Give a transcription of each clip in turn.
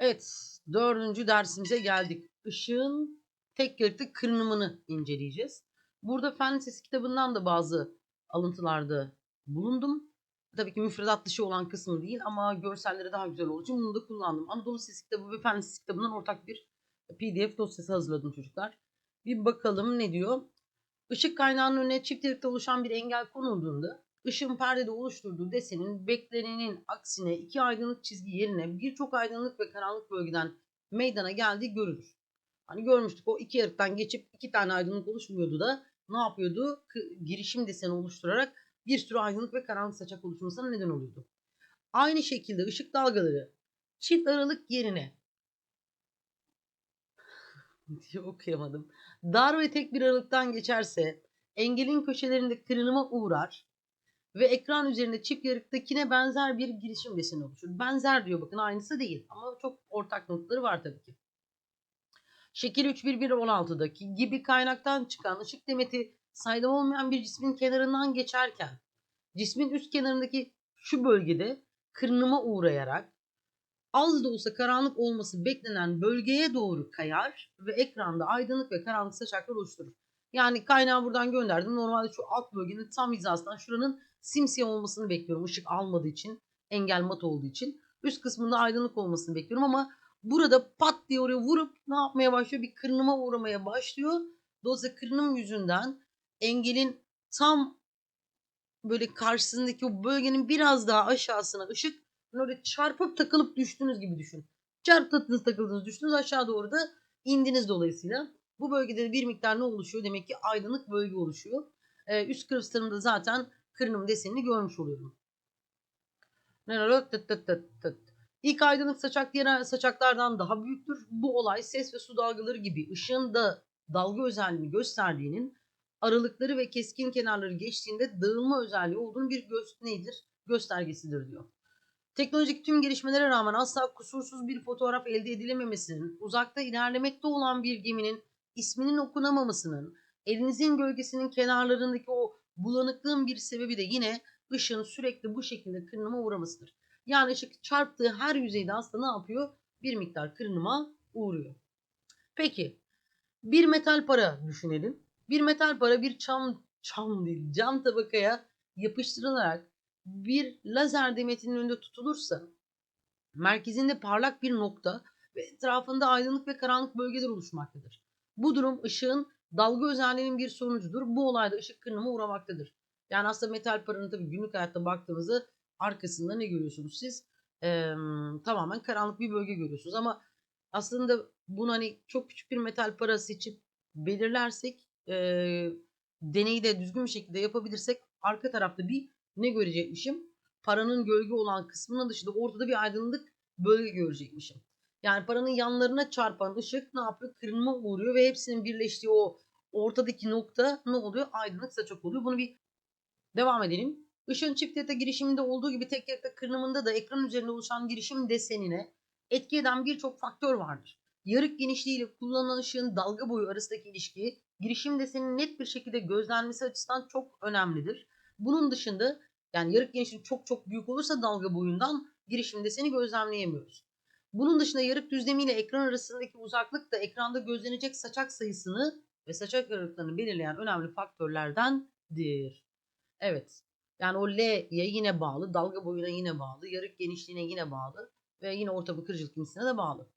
Evet, dördüncü dersimize geldik. Işığın tek yarıklı kırınımını inceleyeceğiz. Burada Fen Lisesi kitabından da bazı alıntılarda bulundum. Tabii ki müfredat dışı olan kısmı değil ama görselleri daha güzel olduğu için bunu da kullandım. Anadolu Lisesi kitabı ve Fen Lisesi kitabından ortak bir PDF dosyası hazırladım çocuklar. Bir bakalım ne diyor. Işık kaynağının önüne çift yarıkta oluşan bir engel konulduğunda ışığın perdede oluşturduğu desenin beklenenin aksine iki aydınlık çizgi yerine birçok aydınlık ve karanlık bölgeden meydana geldiği görülür. Hani görmüştük o iki yarıktan geçip iki tane aydınlık oluşmuyordu da ne yapıyordu? K- girişim deseni oluşturarak bir sürü aydınlık ve karanlık saçak oluşmasına neden oluyordu. Aynı şekilde ışık dalgaları çift aralık yerine diye okuyamadım. Dar ve tek bir aralıktan geçerse engelin köşelerinde kırınıma uğrar ve ekran üzerinde çift yarıktakine benzer bir girişim deseni oluşur. Benzer diyor bakın aynısı değil ama çok ortak noktaları var tabii ki. Şekil 31116'daki gibi kaynaktan çıkan ışık demeti saydam olmayan bir cismin kenarından geçerken cismin üst kenarındaki şu bölgede kırınıma uğrayarak az da olsa karanlık olması beklenen bölgeye doğru kayar ve ekranda aydınlık ve karanlık saçaklar oluşturur. Yani kaynağı buradan gönderdim. Normalde şu alt bölgenin tam hizasından şuranın simsiyah olmasını bekliyorum. Işık almadığı için, engel mat olduğu için. Üst kısmında aydınlık olmasını bekliyorum ama burada pat diye oraya vurup ne yapmaya başlıyor? Bir kırınıma uğramaya başlıyor. Dolayısıyla kırınım yüzünden engelin tam böyle karşısındaki o bölgenin biraz daha aşağısına ışık böyle çarpıp takılıp düştüğünüz gibi düşün. Çarptınız takıldınız düştünüz aşağı doğru da indiniz dolayısıyla. Bu bölgede de bir miktar ne oluşuyor? Demek ki aydınlık bölge oluşuyor. Ee, üst kırpslarımda zaten kırınım desenini görmüş oluyorum. İlk aydınlık saçak diğer saçaklardan daha büyüktür. Bu olay ses ve su dalgaları gibi ışığın da dalga özelliğini gösterdiğinin aralıkları ve keskin kenarları geçtiğinde dağılma özelliği olduğunu bir göz nedir? Göstergesidir diyor. Teknolojik tüm gelişmelere rağmen asla kusursuz bir fotoğraf elde edilememesinin, uzakta ilerlemekte olan bir geminin isminin okunamamasının, elinizin gölgesinin kenarlarındaki o bulanıklığın bir sebebi de yine ışığın sürekli bu şekilde kırınıma uğramasıdır. Yani ışık çarptığı her yüzeyde aslında ne yapıyor? Bir miktar kırınıma uğruyor. Peki bir metal para düşünelim. Bir metal para bir çam, çam değil cam tabakaya yapıştırılarak bir lazer demetinin önünde tutulursa merkezinde parlak bir nokta ve etrafında aydınlık ve karanlık bölgeler oluşmaktadır. Bu durum ışığın dalga özelliğinin bir sonucudur. Bu olayda ışık kırınıma uğramaktadır. Yani aslında metal paranın tabii günlük hayatta baktığınızda arkasında ne görüyorsunuz siz? Ee, tamamen karanlık bir bölge görüyorsunuz ama aslında bunu hani çok küçük bir metal para seçip belirlersek e, deneyi de düzgün bir şekilde yapabilirsek arka tarafta bir ne görecekmişim? Paranın gölge olan kısmının dışında ortada bir aydınlık bölge görecekmişim. Yani paranın yanlarına çarpan ışık ne yapıyor? Kırılma uğruyor ve hepsinin birleştiği o ortadaki nokta ne oluyor? Aydınlık saçak oluyor. Bunu bir devam edelim. Işığın çift yata girişiminde olduğu gibi tek yata kırınımında da ekran üzerinde oluşan girişim desenine etki eden birçok faktör vardır. Yarık genişliğiyle kullanılan ışığın dalga boyu arasındaki ilişki girişim deseninin net bir şekilde gözlenmesi açısından çok önemlidir. Bunun dışında yani yarık genişliği çok çok büyük olursa dalga boyundan girişim deseni gözlemleyemiyoruz. Bunun dışında yarık düzlemi ile ekran arasındaki uzaklık da ekranda gözlenecek saçak sayısını ve saçak aralıklarını belirleyen önemli faktörlerdendir. Evet. Yani o L'ye yine bağlı, dalga boyuna yine bağlı, yarık genişliğine yine bağlı ve yine orta kırıcılık cinsine de bağlı.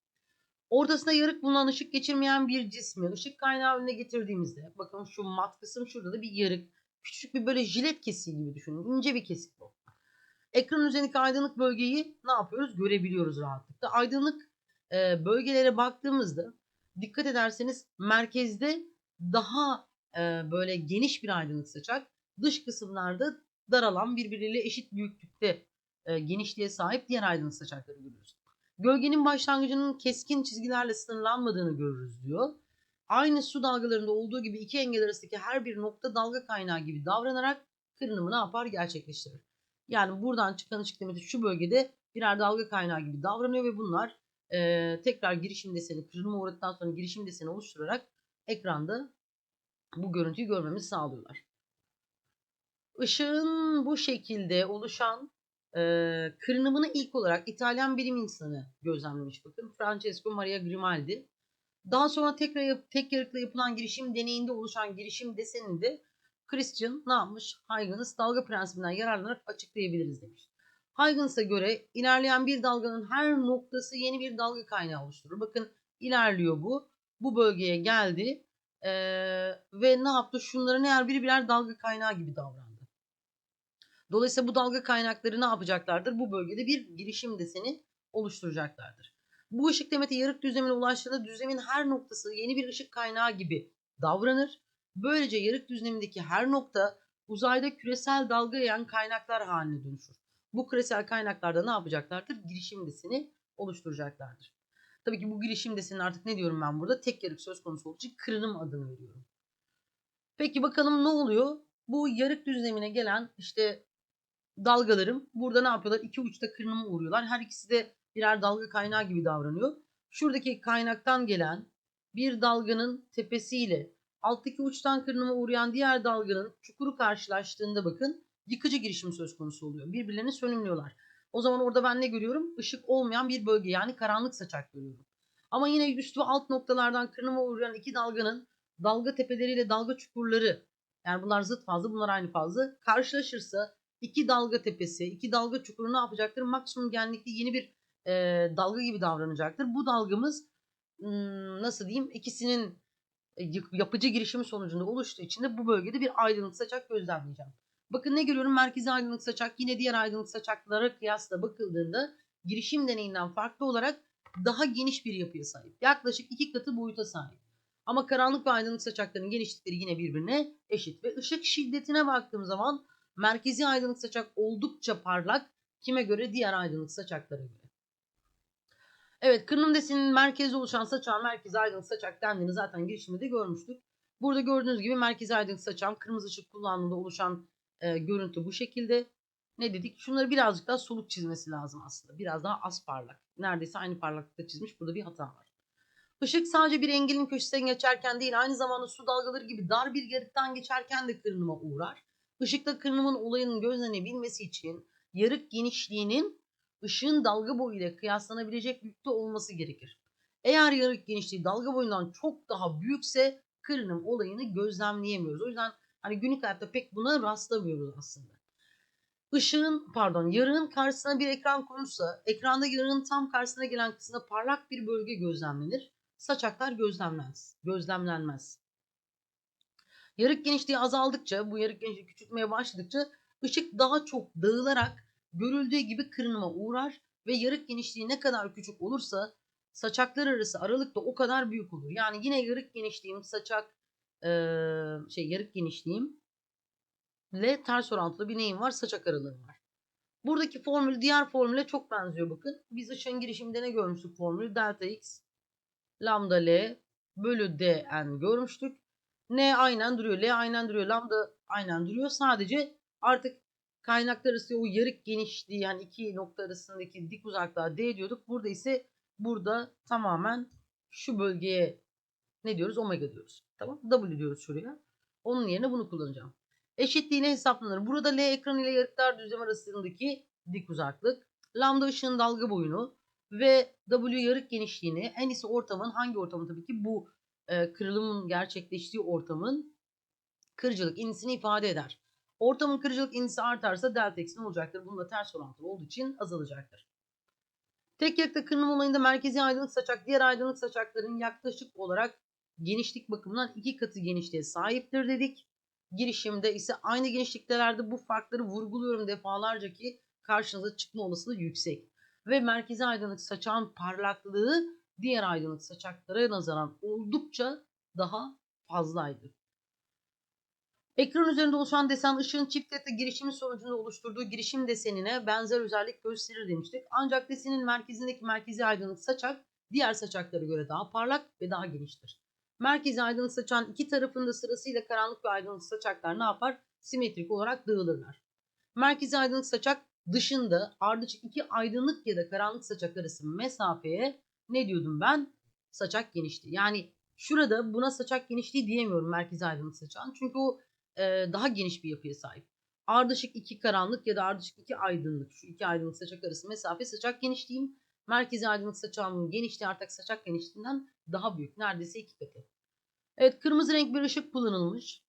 Ortasında yarık bulunan ışık geçirmeyen bir cismi ışık kaynağı önüne getirdiğimizde bakın şu mat kısım şurada da bir yarık. Küçük bir böyle jilet kesiği gibi düşünün. İnce bir kesik bu. Ekran üzerindeki aydınlık bölgeyi ne yapıyoruz? Görebiliyoruz rahatlıkla. Aydınlık e, bölgelere baktığımızda dikkat ederseniz merkezde daha e, böyle geniş bir aydınlık saçak. Dış kısımlarda daralan birbiriyle eşit büyüklükte e, genişliğe sahip diğer aydınlık saçakları görüyoruz. Gölgenin başlangıcının keskin çizgilerle sınırlanmadığını görürüz diyor. Aynı su dalgalarında olduğu gibi iki engel arasındaki her bir nokta dalga kaynağı gibi davranarak kırınımı ne yapar? Gerçekleştirir. Yani buradan çıkan ışık demeti şu bölgede birer dalga kaynağı gibi davranıyor ve bunlar e, tekrar girişim deseni kırınıma uğradıktan sonra girişim deseni oluşturarak ekranda bu görüntüyü görmemizi sağlıyorlar. Işığın bu şekilde oluşan Ee, kırınımını ilk olarak İtalyan bilim insanı gözlemlemiş bakın. Francesco Maria Grimaldi. Daha sonra tekrar yap- tek yarıkla yapılan girişim deneyinde oluşan girişim deseninde Christian ne yapmış? Huygens dalga prensibinden yararlanarak açıklayabiliriz demiş. Huygends'a göre ilerleyen bir dalganın her noktası yeni bir dalga kaynağı oluşturur. Bakın ilerliyor bu. Bu bölgeye geldi ee, ve ne yaptı? Şunların her biri birer dalga kaynağı gibi davrandı. Dolayısıyla bu dalga kaynakları ne yapacaklardır? Bu bölgede bir girişim deseni oluşturacaklardır. Bu ışık demeti yarık düzlemine ulaştığında düzlemin her noktası yeni bir ışık kaynağı gibi davranır. Böylece yarık düzlemindeki her nokta uzayda küresel dalga yayan kaynaklar haline dönüşür. Bu küresel kaynaklarda ne yapacaklardır? Girişim deseni oluşturacaklardır. Tabii ki bu girişim deseni artık ne diyorum ben burada? Tek yarık söz konusu olduğu için kırınım adını veriyorum. Peki bakalım ne oluyor? Bu yarık düzlemine gelen işte dalgalarım burada ne yapıyorlar? İki uçta kırınıma uğruyorlar. Her ikisi de birer dalga kaynağı gibi davranıyor. Şuradaki kaynaktan gelen bir dalganın tepesiyle alttaki uçtan kırınıma uğrayan diğer dalganın çukuru karşılaştığında bakın yıkıcı girişim söz konusu oluyor. Birbirlerini sönümlüyorlar. O zaman orada ben ne görüyorum? Işık olmayan bir bölge yani karanlık saçak görüyorum. Ama yine üst ve alt noktalardan kırınıma uğrayan iki dalganın dalga tepeleriyle dalga çukurları yani bunlar zıt fazla bunlar aynı fazla karşılaşırsa iki dalga tepesi, iki dalga çukuru ne yapacaktır? Maksimum genlikli yeni bir e, dalga gibi davranacaktır. Bu dalgamız nasıl diyeyim ikisinin yapıcı girişimi sonucunda oluştuğu için de bu bölgede bir aydınlık saçak gözlemleyeceğim. Bakın ne görüyorum? Merkezi aydınlık saçak yine diğer aydınlık saçaklara kıyasla bakıldığında girişim deneyinden farklı olarak daha geniş bir yapıya sahip. Yaklaşık iki katı boyuta sahip. Ama karanlık ve aydınlık saçakların genişlikleri yine birbirine eşit. Ve ışık şiddetine baktığım zaman merkezi aydınlık saçak oldukça parlak. Kime göre? Diğer aydınlık saçaklara göre. Evet kırınım deseninin merkezde oluşan saçağın merkezi aydınlık saçak dendiğini zaten girişimde de görmüştük. Burada gördüğünüz gibi merkezi aydınlık saçağın kırmızı ışık kullandığında oluşan e, görüntü bu şekilde. Ne dedik? Şunları birazcık daha soluk çizmesi lazım aslında. Biraz daha az parlak. Neredeyse aynı parlaklıkta çizmiş. Burada bir hata var. Işık sadece bir engelin köşesinden geçerken değil aynı zamanda su dalgaları gibi dar bir yarıktan geçerken de kırınıma uğrar. Işıkta kırınımın olayının gözlenebilmesi için yarık genişliğinin ışığın dalga boyu ile kıyaslanabilecek büyüklükte olması gerekir. Eğer yarık genişliği dalga boyundan çok daha büyükse kırınım olayını gözlemleyemiyoruz. O yüzden hani günlük hayatta pek buna rastlamıyoruz aslında. Işığın pardon yarığın karşısına bir ekran konulsa ekranda yarığın tam karşısına gelen kısımda parlak bir bölge gözlemlenir. Saçaklar gözlemlenmez. Gözlemlenmez. Yarık genişliği azaldıkça, bu yarık genişliği küçültmeye başladıkça ışık daha çok dağılarak görüldüğü gibi kırınıma uğrar ve yarık genişliği ne kadar küçük olursa saçaklar arası aralık da o kadar büyük olur. Yani yine yarık genişliğim saçak eee, şey yarık genişliğim ile ters orantılı bir neyim var? Saçak aralığım var. Buradaki formül diğer formüle çok benziyor bakın. Biz ışığın girişiminde ne görmüştük formülü? Delta x lambda L bölü Dn görmüştük. N aynen duruyor. L aynen duruyor. Lambda aynen duruyor. Sadece artık kaynaklar arası o yarık genişliği yani iki nokta arasındaki dik uzaklığa D diyorduk. Burada ise burada tamamen şu bölgeye ne diyoruz? Omega diyoruz. Tamam. W diyoruz şuraya. Onun yerine bunu kullanacağım. Eşitliğine hesaplanır. Burada L ekran ile yarıklar düzlemi arasındaki dik uzaklık. Lambda ışığın dalga boyunu ve W yarık genişliğini en iyisi ortamın hangi ortamın tabii ki bu e, kırılımın gerçekleştiği ortamın kırıcılık indisini ifade eder. Ortamın kırıcılık indisi artarsa delta x'in olacaktır. Bununla ters orantılı olduğu için azalacaktır. Tek yakta kırılım olayında merkezi aydınlık saçak diğer aydınlık saçakların yaklaşık olarak genişlik bakımından iki katı genişliğe sahiptir dedik. Girişimde ise aynı genişliktelerde bu farkları vurguluyorum defalarca ki karşınıza çıkma olasılığı yüksek. Ve merkezi aydınlık saçağın parlaklığı diğer aydınlık saçaklara nazaran oldukça daha fazlaydı. Ekran üzerinde oluşan desen ışığın çift yatı girişimi sonucunda oluşturduğu girişim desenine benzer özellik gösterir demiştik. Ancak desenin merkezindeki merkezi aydınlık saçak diğer saçaklara göre daha parlak ve daha geniştir. Merkezi aydınlık saçağın iki tarafında sırasıyla karanlık ve aydınlık saçaklar ne yapar? Simetrik olarak dağılırlar. Merkezi aydınlık saçak dışında ardışık iki aydınlık ya da karanlık saçak arası mesafeye ne diyordum ben? Saçak genişliği. Yani şurada buna saçak genişliği diyemiyorum merkezi aydınlık saçağın. Çünkü o e, daha geniş bir yapıya sahip. Ardışık 2 karanlık ya da ardışık 2 aydınlık. Şu iki aydınlık saçak arası mesafe saçak genişliğim. Merkezi aydınlık saçağımın genişliği artık saçak genişliğinden daha büyük. Neredeyse iki katı. Evet kırmızı renk bir ışık kullanılmış.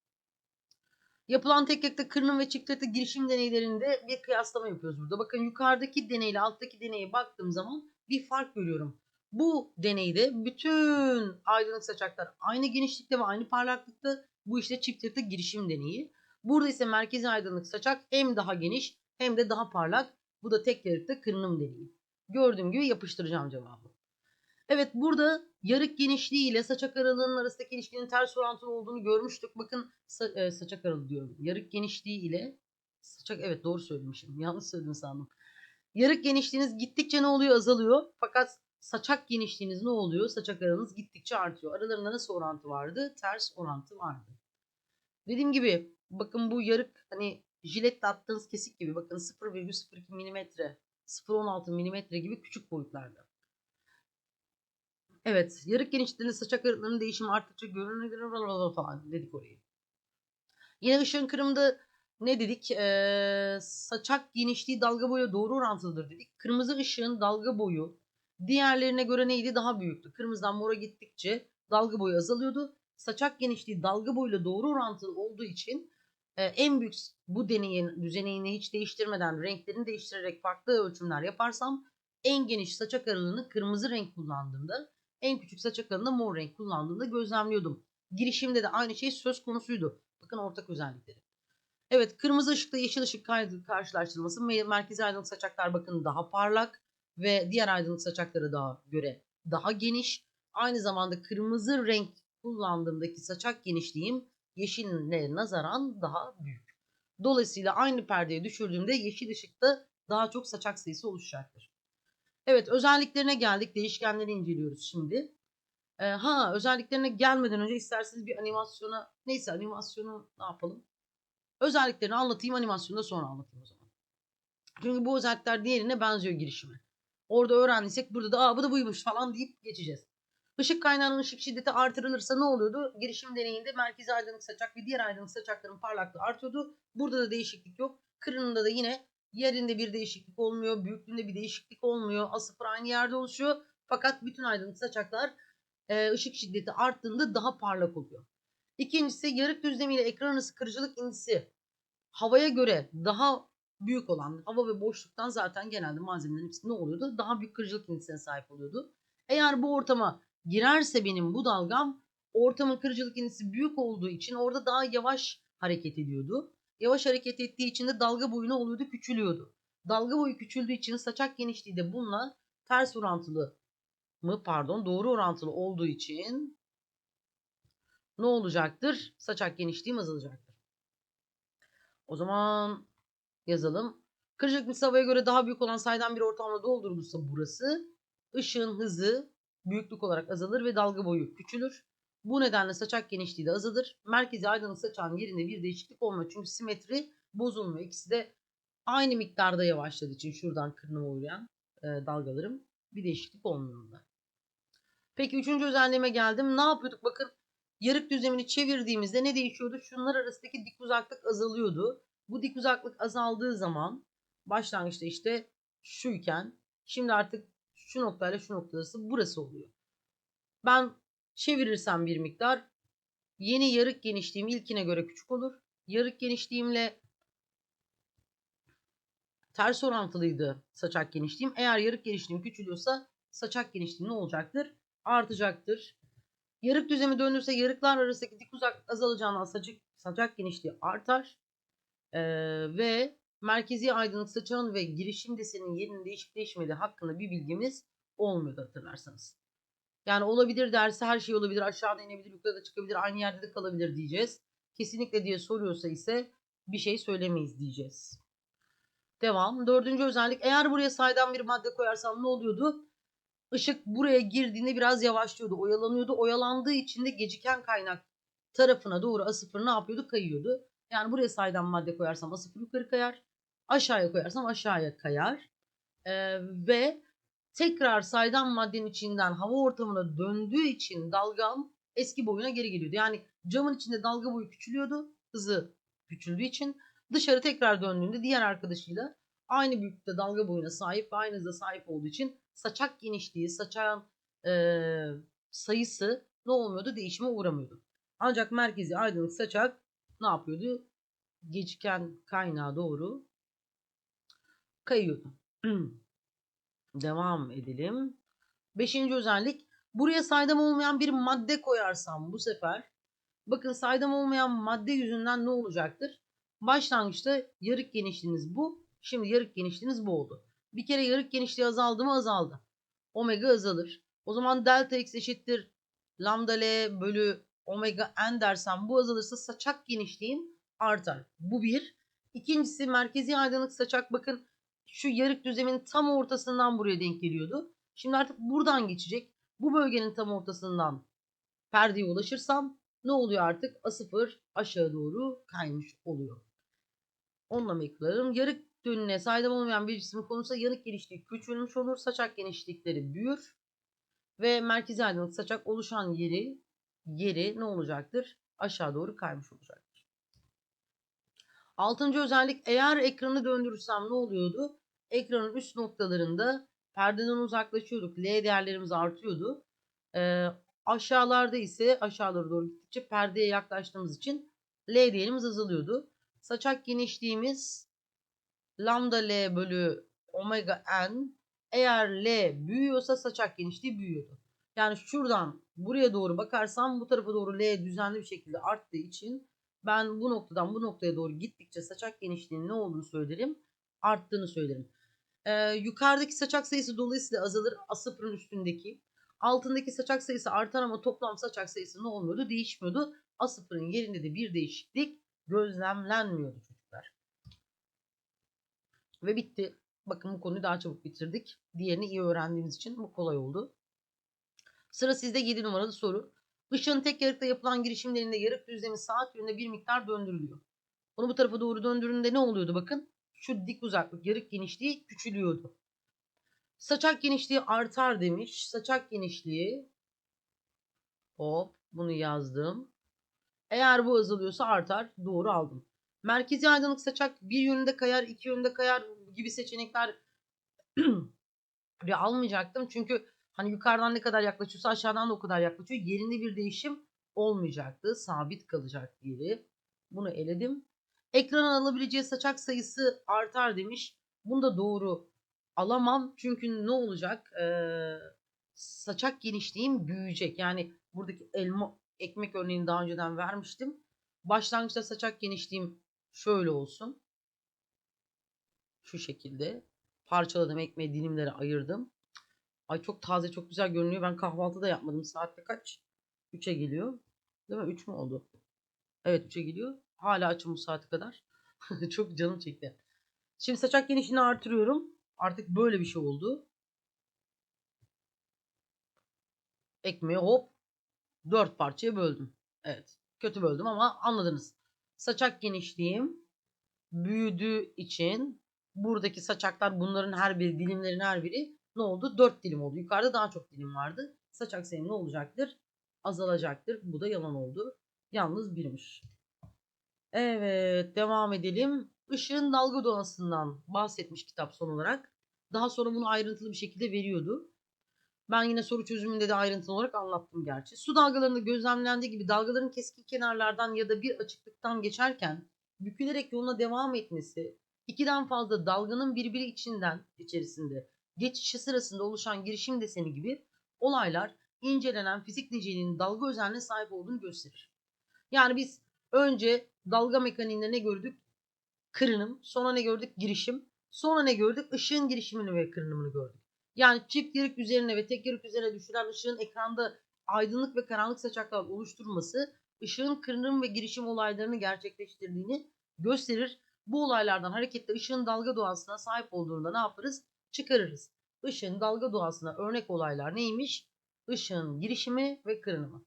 Yapılan tek yakta kırınım ve yakta girişim deneylerinde bir kıyaslama yapıyoruz burada. Bakın yukarıdaki deneyle alttaki deneye baktığım zaman bir fark görüyorum. Bu deneyde bütün aydınlık saçaklar aynı genişlikte ve aynı parlaklıkta. Bu işte çift yakta girişim deneyi. Burada ise merkezi aydınlık saçak hem daha geniş hem de daha parlak. Bu da tek yarıkta kırınım deneyi. Gördüğüm gibi yapıştıracağım cevabı. Evet burada yarık genişliği ile saçak aralığının arasındaki ilişkinin ters orantılı olduğunu görmüştük. Bakın sa- e, saçak aralığı diyorum. Yarık genişliği ile saçak evet doğru söylemişim. Yanlış söyledim sandım. Yarık genişliğiniz gittikçe ne oluyor? Azalıyor. Fakat saçak genişliğiniz ne oluyor? Saçak aralığınız gittikçe artıyor. Aralarında nasıl orantı vardı? Ters orantı vardı. Dediğim gibi bakın bu yarık hani jiletle attığınız kesik gibi bakın 0,02 mm 0,16 mm gibi küçük boyutlarda. Evet, yarık genişliğinde saçak aralıklarının değişimi arttıkça görünür falan dedik orayı. Yine ışığın kırımında ne dedik? Ee, saçak genişliği dalga boyu doğru orantılıdır dedik. Kırmızı ışığın dalga boyu diğerlerine göre neydi? Daha büyüktü. Kırmızıdan mora gittikçe dalga boyu azalıyordu. Saçak genişliği dalga boyuyla doğru orantılı olduğu için e, en büyük bu deneyin düzenini hiç değiştirmeden renklerini değiştirerek farklı ölçümler yaparsam en geniş saçak aralığını kırmızı renk kullandığımda en küçük saçak aralığında mor renk kullandığımda gözlemliyordum. Girişimde de aynı şey söz konusuydu. Bakın ortak özellikleri. Evet kırmızı ışıkla yeşil ışık karşılaştırılması me- merkezi aydınlık saçaklar bakın daha parlak ve diğer aydınlık saçaklara daha göre daha geniş. Aynı zamanda kırmızı renk kullandığımdaki saçak genişliğim yeşille nazaran daha büyük. Dolayısıyla aynı perdeye düşürdüğümde yeşil ışıkta daha çok saçak sayısı oluşacaktır. Evet özelliklerine geldik. Değişkenleri inceliyoruz şimdi. Ee, ha özelliklerine gelmeden önce isterseniz bir animasyona neyse animasyonu ne yapalım? Özelliklerini anlatayım animasyonu da sonra anlatayım o zaman. Çünkü bu özellikler diğerine benziyor girişime. Orada öğrendiysek burada da aa bu da buymuş falan deyip geçeceğiz. Işık kaynağının ışık şiddeti artırılırsa ne oluyordu? Girişim deneyinde merkezi aydınlık saçak ve diğer aydınlık saçakların parlaklığı artıyordu. Burada da değişiklik yok. Kırınında da yine yerinde bir değişiklik olmuyor. Büyüklüğünde bir değişiklik olmuyor. A0 aynı yerde oluşuyor. Fakat bütün aydınlık saçaklar e, ışık şiddeti arttığında daha parlak oluyor. İkincisi yarık düzlemiyle ekran arası kırıcılık indisi havaya göre daha büyük olan hava ve boşluktan zaten genelde malzemelerin hepsi ne oluyordu? Daha büyük kırıcılık indisine sahip oluyordu. Eğer bu ortama girerse benim bu dalgam ortamın kırıcılık indisi büyük olduğu için orada daha yavaş hareket ediyordu. Yavaş hareket ettiği için de dalga boyu ne oluyordu? Küçülüyordu. Dalga boyu küçüldüğü için saçak genişliği de bununla ters orantılı mı pardon doğru orantılı olduğu için ne olacaktır? Saçak genişliğim azalacaktır. O zaman yazalım. Kırıcılık misli havaya göre daha büyük olan saydam bir ortamla doldurulursa burası ışığın hızı büyüklük olarak azalır ve dalga boyu küçülür. Bu nedenle saçak genişliği de azalır. Merkezi aydınlık saçağın yerinde bir değişiklik olmuyor. Çünkü simetri bozulmuyor. İkisi de aynı miktarda yavaşladığı için şuradan kırınıma uğrayan e, dalgalarım bir değişiklik olmuyor. Peki üçüncü özelliğime geldim. Ne yapıyorduk? Bakın yarık düzlemini çevirdiğimizde ne değişiyordu? Şunlar arasındaki dik uzaklık azalıyordu. Bu dik uzaklık azaldığı zaman başlangıçta işte şuyken şimdi artık şu noktayla şu nokta arası burası oluyor. Ben çevirirsem bir miktar yeni yarık genişliğim ilkine göre küçük olur. Yarık genişliğimle ters orantılıydı saçak genişliğim. Eğer yarık genişliğim küçülüyorsa saçak genişliğim ne olacaktır? Artacaktır. Yarık düzlemi döndürse yarıklar arasındaki dik uzaklık azalacağından saçak, saçak genişliği artar. Ee, ve merkezi aydınlık saçağın ve girişim deseninin yerinin değişip değişmediği hakkında bir bilgimiz olmuyordu hatırlarsanız. Yani olabilir derse her şey olabilir. Aşağıda inebilir, yukarıda çıkabilir, aynı yerde de kalabilir diyeceğiz. Kesinlikle diye soruyorsa ise bir şey söylemeyiz diyeceğiz. Devam. Dördüncü özellik. Eğer buraya saydam bir madde koyarsam ne oluyordu? Işık buraya girdiğinde biraz yavaşlıyordu, oyalanıyordu. Oyalandığı için de geciken kaynak tarafına doğru A0 ne yapıyordu? Kayıyordu. Yani buraya saydam madde koyarsam A0 yukarı kayar. Aşağıya koyarsam aşağıya kayar. Ee, ve tekrar saydam maddenin içinden hava ortamına döndüğü için dalgam eski boyuna geri geliyordu. Yani camın içinde dalga boyu küçülüyordu. Hızı küçüldüğü için Dışarı tekrar döndüğünde diğer arkadaşıyla aynı büyüklükte dalga boyuna sahip ve aynı hıza sahip olduğu için saçak genişliği, saçağın eee, sayısı ne olmuyordu? Değişime uğramıyordu. Ancak merkezi aydınlık saçak ne yapıyordu? Geciken kaynağa doğru kayıyordu. Devam edelim. Beşinci özellik. Buraya saydam olmayan bir madde koyarsam bu sefer bakın saydam olmayan madde yüzünden ne olacaktır? Başlangıçta yarık genişliğiniz bu. Şimdi yarık genişliğiniz bu oldu. Bir kere yarık genişliği azaldı mı azaldı. Omega azalır. O zaman delta x eşittir lambda L bölü omega n dersem bu azalırsa saçak genişliğim artar. Bu bir. İkincisi merkezi aydınlık saçak bakın şu yarık düzemin tam ortasından buraya denk geliyordu. Şimdi artık buradan geçecek. Bu bölgenin tam ortasından perdeye ulaşırsam ne oluyor artık? A0 aşağı doğru kaymış oluyor. Onunla mı? Yarık dönüne saydam olmayan bir cismin konusunda yanık genişliği küçülmüş olur. Saçak genişlikleri büyür. Ve merkezi aydınlık saçak oluşan yeri yeri ne olacaktır? Aşağı doğru kaymış olacaktır. Altıncı özellik eğer ekranı döndürürsem ne oluyordu? Ekranın üst noktalarında perdeden uzaklaşıyorduk. L değerlerimiz artıyordu. Ee, aşağılarda ise aşağılara doğru gittikçe perdeye yaklaştığımız için L değerimiz azalıyordu. Saçak genişliğimiz lambda L bölü omega n eğer L büyüyorsa saçak genişliği büyüyordu. Yani şuradan buraya doğru bakarsam bu tarafa doğru L düzenli bir şekilde arttığı için ben bu noktadan bu noktaya doğru gittikçe saçak genişliğinin ne olduğunu söylerim. Arttığını söylerim. Ee, yukarıdaki saçak sayısı dolayısıyla azalır. A0'ın üstündeki. Altındaki saçak sayısı artar ama toplam saçak sayısı ne olmuyordu? Değişmiyordu. A0'ın yerinde de bir değişiklik gözlemlenmiyordu çocuklar. Ve bitti. Bakın bu konuyu daha çabuk bitirdik. Diğerini iyi öğrendiğimiz için bu kolay oldu. Sıra sizde 7 numaralı soru. Işığın tek yarıkta yapılan girişimlerinde yarık düzlemi saat yönünde bir miktar döndürülüyor. Bunu bu tarafa doğru döndürdüğünde ne oluyordu bakın? Şu dik uzaklık yarık genişliği küçülüyordu. Saçak genişliği artar demiş. Saçak genişliği hop bunu yazdım. Eğer bu azalıyorsa artar. Doğru aldım. Merkezi aydınlık saçak bir yönünde kayar, iki yönünde kayar gibi seçenekler almayacaktım. Çünkü hani yukarıdan ne kadar yaklaşıyorsa aşağıdan da o kadar yaklaşıyor. Yerinde bir değişim olmayacaktı. Sabit kalacak yeri. Bunu eledim. Ekranın alabileceği saçak sayısı artar demiş. Bunu da doğru alamam. Çünkü ne olacak? Ee, saçak genişliğim büyüyecek. Yani buradaki elma ekmek örneğini daha önceden vermiştim. Başlangıçta saçak genişliğim şöyle olsun. Şu şekilde. Parçaladım ekmeği dilimlere ayırdım. Ay çok taze çok güzel görünüyor. Ben kahvaltı da yapmadım. Saatte kaç? 3'e geliyor. Değil mi? 3 mü oldu? Evet 3'e geliyor. Hala açım bu saate kadar. çok canım çekti. Şimdi saçak genişliğini artırıyorum. Artık böyle bir şey oldu. Ekmeği hop 4 parçaya böldüm. Evet. Kötü böldüm ama anladınız. Saçak genişliğim büyüdüğü için buradaki saçaklar bunların her biri dilimlerin her biri ne oldu? 4 dilim oldu. Yukarıda daha çok dilim vardı. Saçak sayım ne olacaktır? Azalacaktır. Bu da yalan oldu. Yalnız birmiş. Evet devam edelim. Işığın dalga donasından bahsetmiş kitap son olarak. Daha sonra bunu ayrıntılı bir şekilde veriyordu. Ben yine soru çözümünde de ayrıntılı olarak anlattım gerçi. Su dalgalarında gözlemlendiği gibi dalgaların keskin kenarlardan ya da bir açıklıktan geçerken bükülerek yoluna devam etmesi, ikiden fazla dalganın birbiri içinden içerisinde geçişi sırasında oluşan girişim deseni gibi olaylar incelenen fizik niceliğinin dalga özelliğine sahip olduğunu gösterir. Yani biz önce dalga mekaniğinde ne gördük? Kırınım. Sonra ne gördük? Girişim. Sonra ne gördük? Işığın girişimini ve kırınımını gördük. Yani çift yarık üzerine ve tek yarık üzerine düşülen ışığın ekranda aydınlık ve karanlık saçaklar oluşturması ışığın kırınım ve girişim olaylarını gerçekleştirdiğini gösterir. Bu olaylardan hareketle ışığın dalga doğasına sahip olduğunda ne yaparız? Çıkarırız. Işığın dalga doğasına örnek olaylar neymiş? Işığın girişimi ve kırınımı.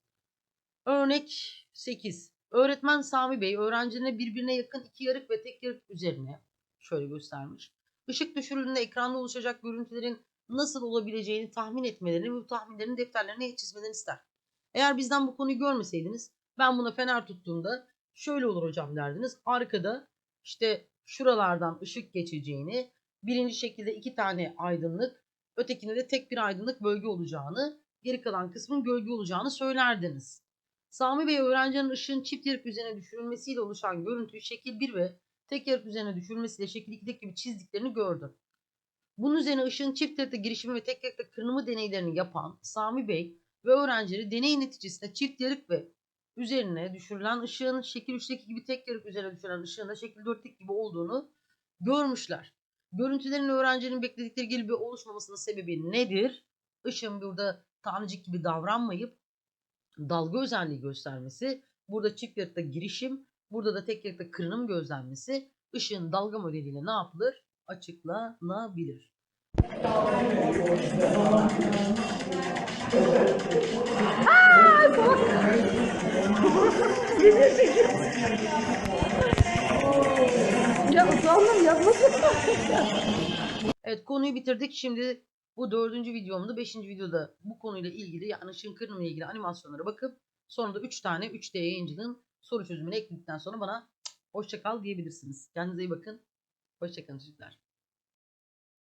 Örnek 8. Öğretmen Sami Bey öğrencilerine birbirine yakın iki yarık ve tek yarık üzerine şöyle göstermiş. Işık düşürüldüğünde ekranda oluşacak görüntülerin nasıl olabileceğini tahmin etmelerini ve bu tahminlerin defterlerine çizmelerini ister. Eğer bizden bu konuyu görmeseydiniz ben buna fener tuttuğumda şöyle olur hocam derdiniz. Arkada işte şuralardan ışık geçeceğini, birinci şekilde iki tane aydınlık, ötekinde de tek bir aydınlık bölge olacağını, geri kalan kısmın gölge olacağını söylerdiniz. Sami Bey öğrencinin ışığın çift yarık üzerine düşürülmesiyle oluşan görüntüyü şekil 1 ve tek yarık üzerine düşürülmesiyle şekil 2'deki gibi çizdiklerini gördü. Bunun üzerine ışığın çift yarıkta girişimi ve tek yarıkta kırınımı deneylerini yapan Sami Bey ve öğrencileri deney neticesinde çift yarık ve üzerine düşürülen ışığın şekil 3'teki gibi tek yarık üzerine düşürülen ışığın da şekil 4'teki gibi olduğunu görmüşler. Görüntülerin öğrencinin bekledikleri gibi oluşmamasının sebebi nedir? Işığın burada tanecik gibi davranmayıp dalga özelliği göstermesi, burada çift yarıkta girişim, burada da tek yarıkta kırınım gözlenmesi ışığın dalga modeliyle ne yapılır? Açıklanabilir. Ya utandım yapmasın. Evet konuyu bitirdik. Şimdi bu dördüncü videomda, beşinci videoda bu konuyla ilgili yani kırınımıyla ilgili animasyonlara bakıp sonra da 3 tane 3D yayıncının soru çözümünü ekledikten sonra bana hoşça kal diyebilirsiniz. Kendinize iyi bakın. Hoşça kalın çocuklar.